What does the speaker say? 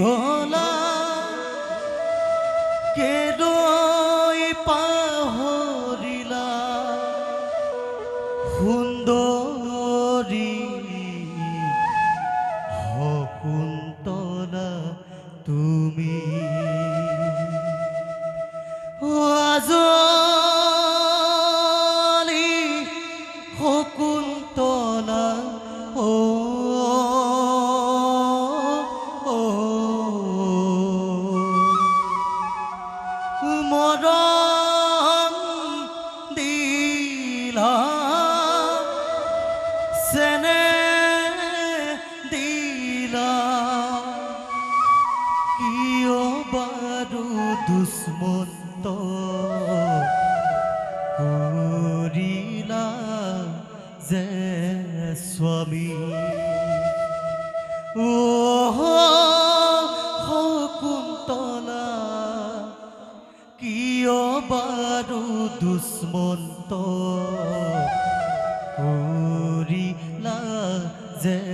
দীঘলা কেদৈ পাহৰিলা সুন্দৰী মৰম দিলা। চেনে দিলা। কিয় বাৰু দুষ্মন্ত কৰিলা যে স্বামী? ও চিরবারু দুষ্মন্ত উরিলা যে